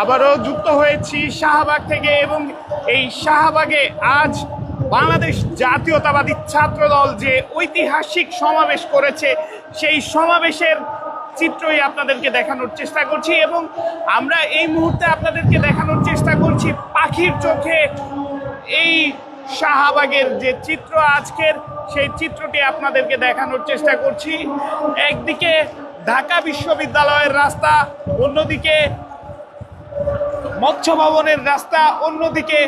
আবারও যুক্ত হয়েছি শাহবাগ থেকে এবং এই শাহবাগে আজ বাংলাদেশ জাতীয়তাবাদী ছাত্রদল যে ঐতিহাসিক সমাবেশ করেছে, সেই সমাবেশের চিত্রই আপনাদেরকে দেখানোর চেষ্টা করছি এবং আমরা এই মুহূর্তে আপনাদেরকে দেখানোর চেষ্টা করছি পাখির চোখে। এই শাহবাগের যে চিত্র আজকের, সেই চিত্রটি আপনাদেরকে দেখানোর চেষ্টা করছি। একদিকে ঢাকা বিশ্ববিদ্যালয়ের রাস্তা, অন্যদিকে মৎস্য ভবনের রাস্তা, অন্যদিকে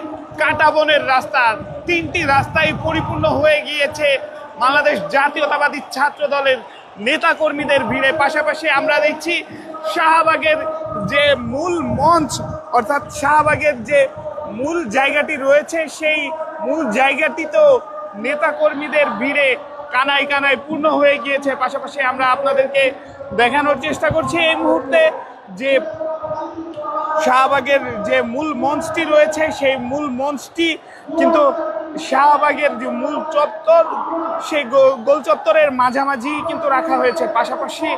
কাটা বনের রাস্তা। তিনটি রাস্তাই পরিপূর্ণ হয়ে গিয়েছে। বাংলাদেশ জাতীয়তাবাদী ছাত্র দলের নেতাকর্মীদের ভিড়ে। পাশাপাশি আমরা দেখছি শাহবাগের যে মূল মঞ্চ, অর্থাৎ শাহবাগের যে মূল জায়গাটি রয়েছে, সেই মূল জায়গাটি তো নেতাকর্মীদের ভিড়ে কানায় কানায় পূর্ণ হয়ে গিয়েছে। পাশাপাশি আমরা আপনাদেরকে দেখানোর চেষ্টা করছি এই মুহূর্তে যে শাহবাগের যে মূল মঞ্চটি রয়েছে, সেই মূল মঞ্চটি কিন্তু শাহবাগের যে মূল চত্বর, সেই গোল চত্বরের মাঝামাঝি কিন্তু রাখা হয়েছে। পাশাপাশি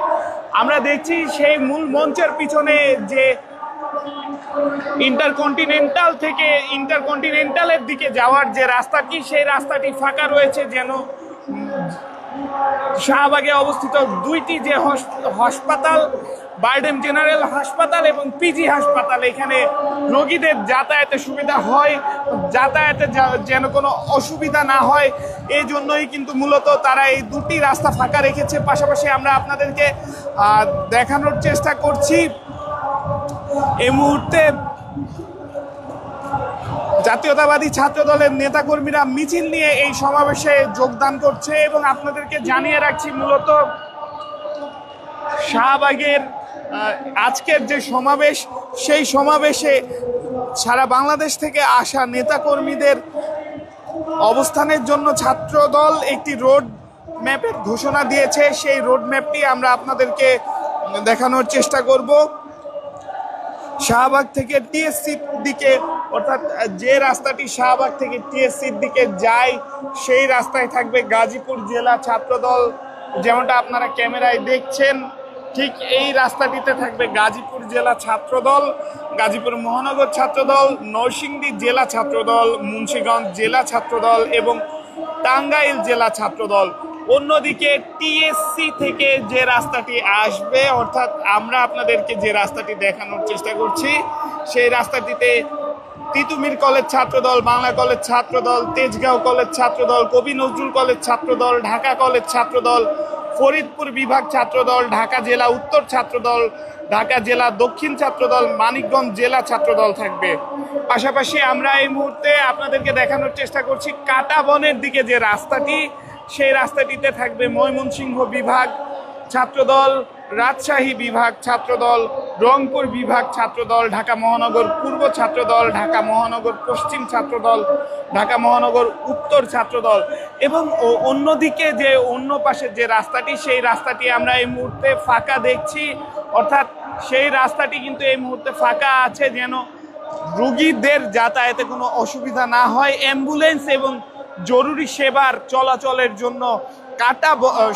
আমরা দেখছি সেই মূল মঞ্চের পিছনে যে ইন্টারকন্টিনেন্টাল থেকে ইন্টারকন্টিনেন্টালের দিকে যাওয়ার যে রাস্তাটি, সেই রাস্তাটি ফাঁকা রয়েছে যেন শাহবাগে অবস্থিত দুইটি যে হস- হাসপাতাল বারডেম জেনারেল হাসপাতাল এবং পিজি হাসপাতাল, এখানে রোগীদের যাতায়াতে সুবিধা হয়। যাতায়াতে যেন কোনো অসুবিধা না হয় এই জন্যই কিন্তু মূলত তারা এই দুটি রাস্তা ফাঁকা রেখেছে। পাশাপাশি আমরা আপনাদেরকে দেখানোর চেষ্টা করছি। এই মুহূর্তে জাতীয়তাবাদী ছাত্র দলের নেতাকর্মীরা মিছিল নিয়ে এই সমাবেশে যোগদান করছে এবং আপনাদেরকে জানিয়ে রাখছি মূলত শাহবাগের আজকের যে সমাবেশ, সেই সমাবেশে সারা বাংলাদেশ থেকে আসা নেতাকর্মীদের অবস্থানের জন্য ছাত্র দল একটি রোড ম্যাপের ঘোষণা দিয়েছে। সেই রোড ম্যাপটি আমরা আপনাদেরকে দেখানোর চেষ্টা করব। শাহবাগ থেকে টিএসসির দিকে অর্থাৎ যে রাস্তাটি শাহবাগ থেকে টিএসসির দিকে যায়, সেই রাস্তায় থাকবে গাজীপুর জেলা ছাত্রদল। যেমনটা আপনারা ক্যামেরায় দেখছেন, ঠিক এই রাস্তাটিতে থাকবে গাজীপুর জেলা ছাত্রদল, গাজীপুর মহানগর ছাত্রদল, নরসিংদী জেলা ছাত্রদল, মুন্সিগঞ্জ জেলা ছাত্রদল এবং টাঙ্গাইল জেলা ছাত্রদল। অন্যদিকে টিএসসি থেকে যে রাস্তাটি আসবে, অর্থাৎ আমরা আপনাদেরকে যে রাস্তাটি দেখানোর চেষ্টা করছি, সেই রাস্তাটিতে Titumir college Chhatradal, Bangla college Chhatradal, Tejgaon college Chhatradal, Kabi Nazrul college Chhatradal, Dhaka college Chhatradal, Faridpur বিভাগ ছাত্রদল, ঢাকা জেলা উত্তর ছাত্রদল, ঢাকা জেলা দক্ষিণ ছাত্রদল, মানিকগঞ্জ জেলা ছাত্রদল থাকবে। পাশাপাশি আমরা এই মুহূর্তে আপনাদেরকে দেখানোর চেষ্টা করছি কাটা বনের দিকে যে রাস্তাটি, সেই রাস্তাটিতে থাকবে ময়মনসিংহ বিভাগ ছাত্রদল, রাজশাহী বিভাগ ছাত্রদল রংপুর বিভাগ ছাত্রদল, ঢাকা মহানগর পূর্ব ছাত্রদল, ঢাকা মহানগর পশ্চিম ছাত্রদল, ঢাকা মহানগর উত্তর ছাত্রদল এবং অন্যদিকে যে অন্য পাশে যে রাস্তাটি, সেই রাস্তাটি আমরা এই মুহূর্তে ফাঁকা দেখছি। অর্থাৎ সেই রাস্তাটি কিন্তু এই মুহূর্তে ফাঁকা আছে যেন রুগীদের যাতায়াতে কোনো অসুবিধা না হয়। অ্যাম্বুলেন্স এবং জরুরি সেবার চলাচলের জন্য কাটা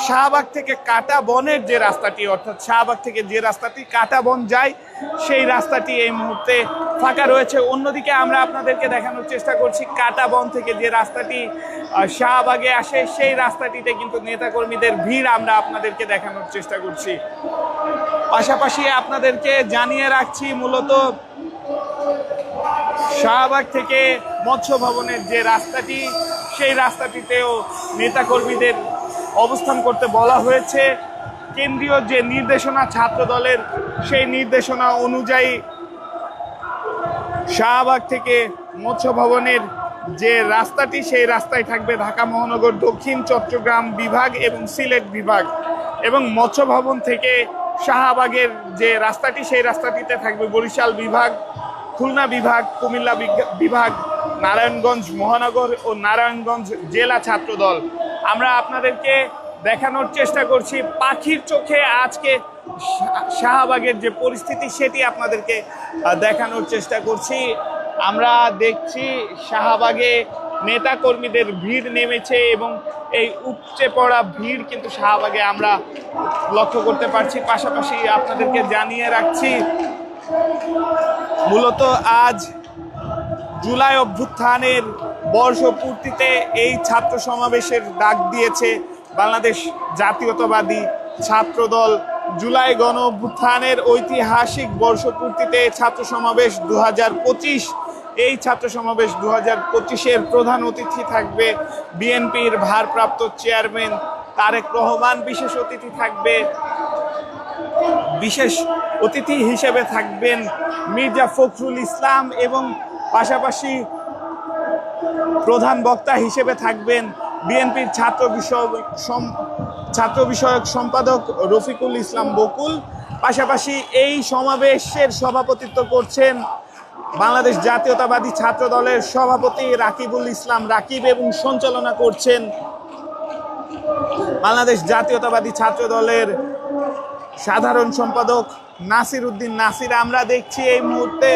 শাহবাগ থেকে কাটা বনের যে রাস্তাটি, অর্থাৎ শাহবাগ থেকে যে রাস্তাটি কাটা বন যায়, সেই রাস্তাটি এই মুহূর্তে ফাঁকা রয়েছে। অন্যদিকে আমরা আপনাদেরকে দেখানোর চেষ্টা করছি, কাটা বন থেকে যে রাস্তাটি শাহবাগে আসে, সেই রাস্তাটিতে কিন্তু নেতাকর্মীদের ভিড় আমরা আপনাদেরকে দেখানোর চেষ্টা করছি। পাশাপাশি আপনাদেরকে জানিয়ে রাখছি, মূলত শাহবাগ থেকে মৎস্য ভবনের যে রাস্তাটি, সেই রাস্তাটিতেও নেতাকর্মীদের অবস্থান করতে বলা হয়েছে। কেন্দ্রীয় যে নির্দেশনা ছাত্র দলের সেই নির্দেশনা অনুযায়ী শাহবাগ থেকে মৎস্য ভবনের যে রাস্তাটি, সেই রাস্তায় থাকবে ঢাকা মহানগর দক্ষিণ চট্টগ্রাম বিভাগ এবং সিলেট বিভাগ। এবং মৎস্য ভবন থেকে শাহবাগের যে রাস্তাটি, সেই রাস্তাটিতে থাকবে বরিশাল বিভাগ, খুলনা বিভাগ, কুমিল্লা বিভাগ, নারায়ণগঞ্জ মহানগর ও নারায়ণগঞ্জ জেলা ছাত্রদল। আমরা আপনাদেরকে দেখানোর চেষ্টা করছি। পাখির চোখে আজকে শাহবাগের যে পরিস্থিতি সেটি আপনাদেরকে দেখানোর চেষ্টা করছি। আমরা দেখছি শাহবাগে নেতা কর্মীদের ভিড় নেমেছে এবং এই উপচে পড়া ভিড় কিন্তু শাহবাগে আমরা লক্ষ্য করতে পারছি। পাশাপাশি আপনাদেরকে জানিয়ে রাখছি, মূলত আজ জুলাই অভ্যুত্থানের বর্ষপূর্তিতে এই ছাত্র সমাবেশের ডাক দিয়েছে বাংলাদেশ জাতীয়তাবাদী ছাত্রদল। জুলাই গণ অভ্যুত্থানের ঐতিহাসিক বর্ষপূর্তিতে ছাত্র সমাবেশ দু হাজার পঁচিশ। এই ছাত্র সমাবেশ দু হাজার পঁচিশের প্রধান অতিথি থাকবে বিএনপির ভারপ্রাপ্ত চেয়ারম্যান তারেক রহমান। বিশেষ অতিথি থাকবে, বিশেষ অতিথি হিসেবে থাকবেন মির্জা ফখরুল ইসলাম এবং পাশাপাশি প্রধান বক্তা হিসেবে থাকবেন বিএনপির ছাত্র বিষয় সম- ছাত্র বিষয়ক সম্পাদক রফিকুল ইসলাম বকুল। পাশাপাশি এই সমাবেশের সভাপতিত্ব করছেন বাংলাদেশ জাতীয়তাবাদী ছাত্র দলের সভাপতি রাকিবুল ইসলাম রাকিব এবং সঞ্চালনা করছেন বাংলাদেশ জাতীয়তাবাদী ছাত্র দলের সাধারণ সম্পাদক নাসির উদ্দিন। নাসির, আমরা দেখছি এই মুহূর্তে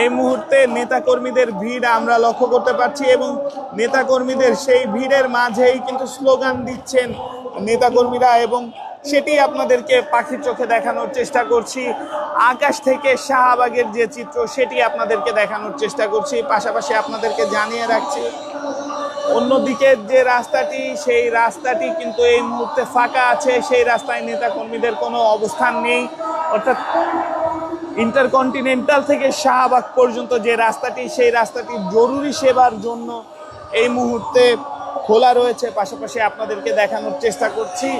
এই মুহূর্তে নেতাকর্মীদের ভিড় আমরা লক্ষ্য করতে পারছি এবং নেতাকর্মীদের সেই ভিড়ের মাঝেই কিন্তু স্লোগান দিচ্ছেন নেতাকর্মীরা এবং সেটি আপনাদেরকে পাখির চোখে দেখানোর চেষ্টা করছি। আকাশ থেকে শাহবাগের যে চিত্র, সেটি আপনাদেরকে দেখানোর চেষ্টা করছি। পাশাপাশি আপনাদেরকে জানিয়ে রাখছি, অন্যদিকে যে রাস্তাটি, সেই রাস্তাটি কিন্তু এই মুহূর্তে ফাঁকা আছে। সেই রাস্তায় নেতাকর্মীদের কোনো অবস্থান নেই। অর্থাৎ ইন্টারকন্টিনেন্টাল থেকে শাহবাগ পর্যন্ত যে রাস্তাটি, সেই রাস্তাটি জরুরি সেবার জন্য এই মুহূর্তে খোলা রয়েছে। পাশাপাশি আপনাদেরকে দেখানোর চেষ্টা করছি।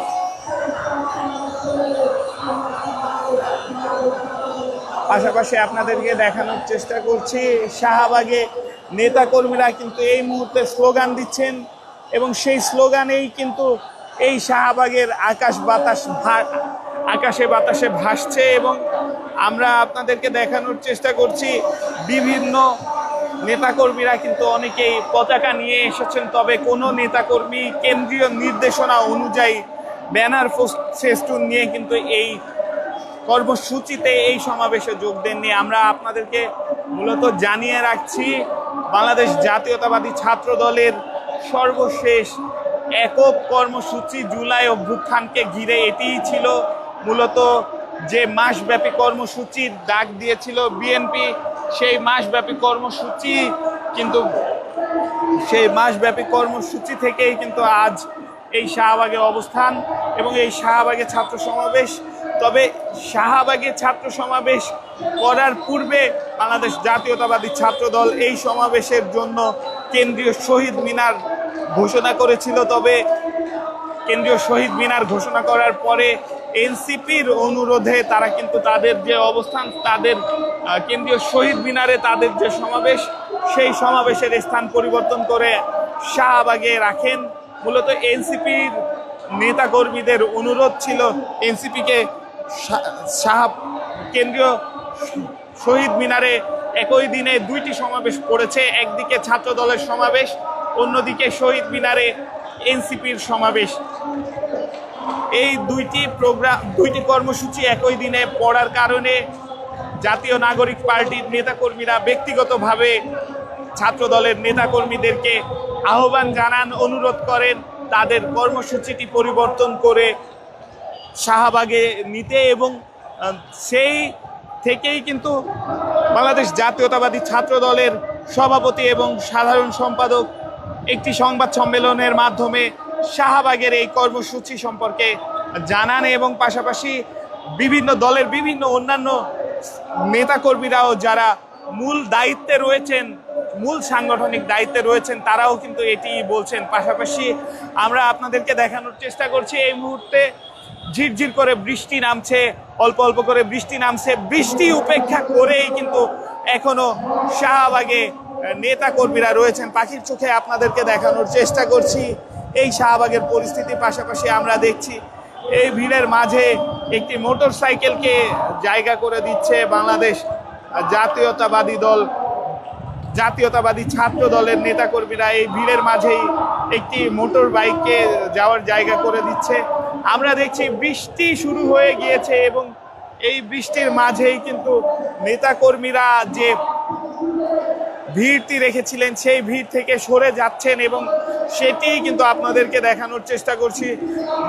পাশাপাশি আপনাদেরকে দেখানোর চেষ্টা করছি। শাহবাগে নেতাকর্মীরা কিন্তু এই মুহূর্তে স্লোগান দিচ্ছেন এবং সেই স্লোগানেই কিন্তু এই শাহবাগের আকাশ বাতাস আকাশে বাতাসে ভাসছে এবং আমরা আপনাদেরকে দেখানোর চেষ্টা করছি, বিভিন্ন নেতাকর্মীরা কিন্তু অনেকেই পতাকা নিয়ে এসেছেন, তবে কোনো নেতাকর্মী কেন্দ্রীয় নির্দেশনা অনুযায়ী ব্যানার ফেস্টুন নিয়ে কিন্তু এই কর্মসূচিতে এই সমাবেশে যোগ দেননি। আমরা আপনাদেরকে মূলত জানিয়ে রাখছি, বাংলাদেশ জাতীয়তাবাদী ছাত্র দলের সর্বশেষ একক কর্মসূচি জুলাই অভ্যুত্থানকে ঘিরে এটিই ছিল মূলত যে মাসব্যাপী কর্মসূচির ডাক দিয়েছিল বিএনপি, সেই মাসব্যাপী কর্মসূচি কিন্তু সেই মাসব্যাপী কর্মসূচি থেকেই কিন্তু আজ এই শাহবাগে অবস্থান এবং এই শাহবাগে ছাত্র সমাবেশ। তবে শাহবাগে ছাত্র সমাবেশ করার পূর্বে বাংলাদেশ জাতীয়তাবাদী ছাত্র দল এই সমাবেশের জন্য কেন্দ্রীয় শহীদ মিনার ঘোষণা করেছিল। তবে কেন্দ্রীয় শহীদ মিনার ঘোষণা করার পরে এনসিপির অনুরোধে তারা কিন্তু তাদের যে অবস্থান, তাদের কেন্দ্রীয় শহীদ মিনারে তাদের যে সমাবেশ, সেই সমাবেশের স্থান পরিবর্তন করে শাহবাগে রাখেন। মূলত এনসিপির নেতাকর্মীদের অনুরোধ ছিল এনসিপিকে শাহ কেন্দ্রীয় শহীদ মিনারে একই দিনে দুইটি সমাবেশ পড়েছে একদিকে ছাত্র দলের সমাবেশ, অন্যদিকে শহীদ মিনারে এনসিপির সমাবেশ। এই দুইটি প্রোগ্রাম দুইটি কর্মসূচি একই দিনে পড়ার কারণে জাতীয় নাগরিক পার্টির নেতাকর্মীরা ব্যক্তিগতভাবে ছাত্র দলের নেতাকর্মীদেরকে আহ্বান জানান, অনুরোধ করেন, তাদের কর্মসূচিটি পরিবর্তন করে শাহবাগে নিতে এবং সেই থেকেই কিন্তু বাংলাদেশ জাতীয়তাবাদী ছাত্র দলের সভাপতি এবং সাধারণ সম্পাদক একটি সংবাদ সম্মেলনের মাধ্যমে শাহবাগের এই কর্মসূচি সম্পর্কে জানান এবং পাশাপাশি বিভিন্ন দলের বিভিন্ন অন্যান্য নেতাকর্মীরাও যারা মূল দায়িত্বে রয়েছেন, মূল সাংগঠনিক দায়িত্বে রয়েছেন, তারাও কিন্তু এটি বলছেন। পাশাপাশি আমরা আপনাদেরকে দেখানোর চেষ্টা করছি, এই মুহূর্তে ঝিরঝির করে বৃষ্টি নামছে, অল্প অল্প করে বৃষ্টি নামছে। বৃষ্টি উপেক্ষা করেই কিন্তু এখনও শাহবাগে নেতা কর্মীরা রয়েছেন, পাখির চোখে আপনাদেরকে দেখানোর চেষ্টা করছি। এই শাহবাগের পরিস্থিতি পাশাপাশি আমরা দেখছি, এই ভিড়ের মাঝে একটি মোটর সাইকেলকে জায়গা করে দিচ্ছে বাংলাদেশ জাতীয়তাবাদী দল, জাতীয়তাবাদী ছাত্র দলের নেতাকর্মীরা। এই ভিড়ের মাঝেই একটি মোটর বাইককে যাওয়ার জায়গা করে দিচ্ছে। আমরা দেখছি বৃষ্টি শুরু হয়ে গিয়েছে এবং এই বৃষ্টির মাঝেই কিন্তু নেতাকর্মীরা যে ভিড়টি রেখেছিলেন, সেই ভিড় থেকে সরে যাচ্ছেন এবং সেটি কিন্তু আপনাদেরকে দেখানোর চেষ্টা করছি।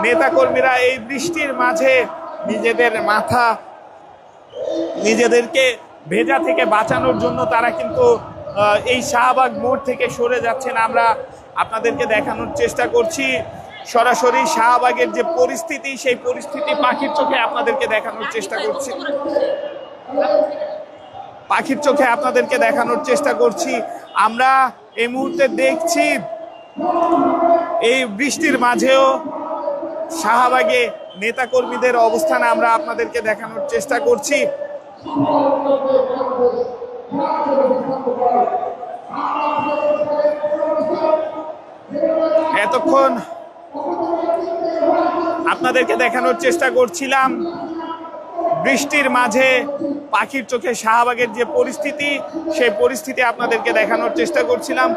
নেতাকর্মীরা এই বৃষ্টির মাঝে নিজেদের মাথা, নিজেদেরকে ভেজা থেকে বাঁচানোর জন্য তারা কিন্তু এই শাহবাগ মোড় থেকে সরে যাচ্ছেন। আমরা আপনাদেরকে দেখানোর চেষ্টা করছি। সরাসরি শাহবাগের যে পরিস্থিতি, সেই পরিস্থিতি পাখির চোখে আপনাদেরকে দেখানোর চেষ্টা করছি। পাখির চোখে আপনাদেরকে দেখানোর চেষ্টা করছি। আমরা এই মুহূর্তে দেখছি এই বৃষ্টির মাঝেও শাহবাগে নেতাকর্মীদের অবস্থান আমরা আপনাদেরকে দেখানোর চেষ্টা করছি। এতক্ষণ আপনাদেরকে দেখানোর চেষ্টা করছিলাম। বৃষ্টির মাঝে পাখির চোখে শাহবাগের যে পরিস্থিতি, সেই পরিস্থিতি আপনাদেরকে দেখানোর চেষ্টা করছিলাম।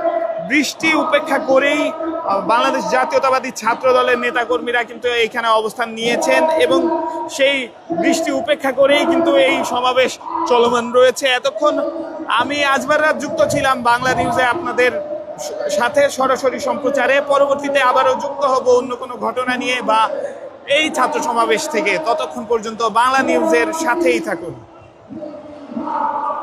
বৃষ্টি উপেক্ষা করেই বাংলাদেশ জাতীয়তাবাদী ছাত্র দলের নেতাকর্মীরা কিন্তু এইখানে অবস্থান নিয়েছেন এবং সেই বৃষ্টি উপেক্ষা করেই কিন্তু এই সমাবেশ চলমান রয়েছে। এতক্ষণ আমি আজবার রাত যুক্ত ছিলাম বাংলা নিউজে আপনাদের সাথে সরাসরি সম্প্রচারে। পরবর্তীতে আবারও যুক্ত হব অন্য কোনো ঘটনা নিয়ে বা এই ছাত্র সমাবেশ থেকে। ততক্ষণ পর্যন্ত বাংলা নিউজের সাথেই থাকুন।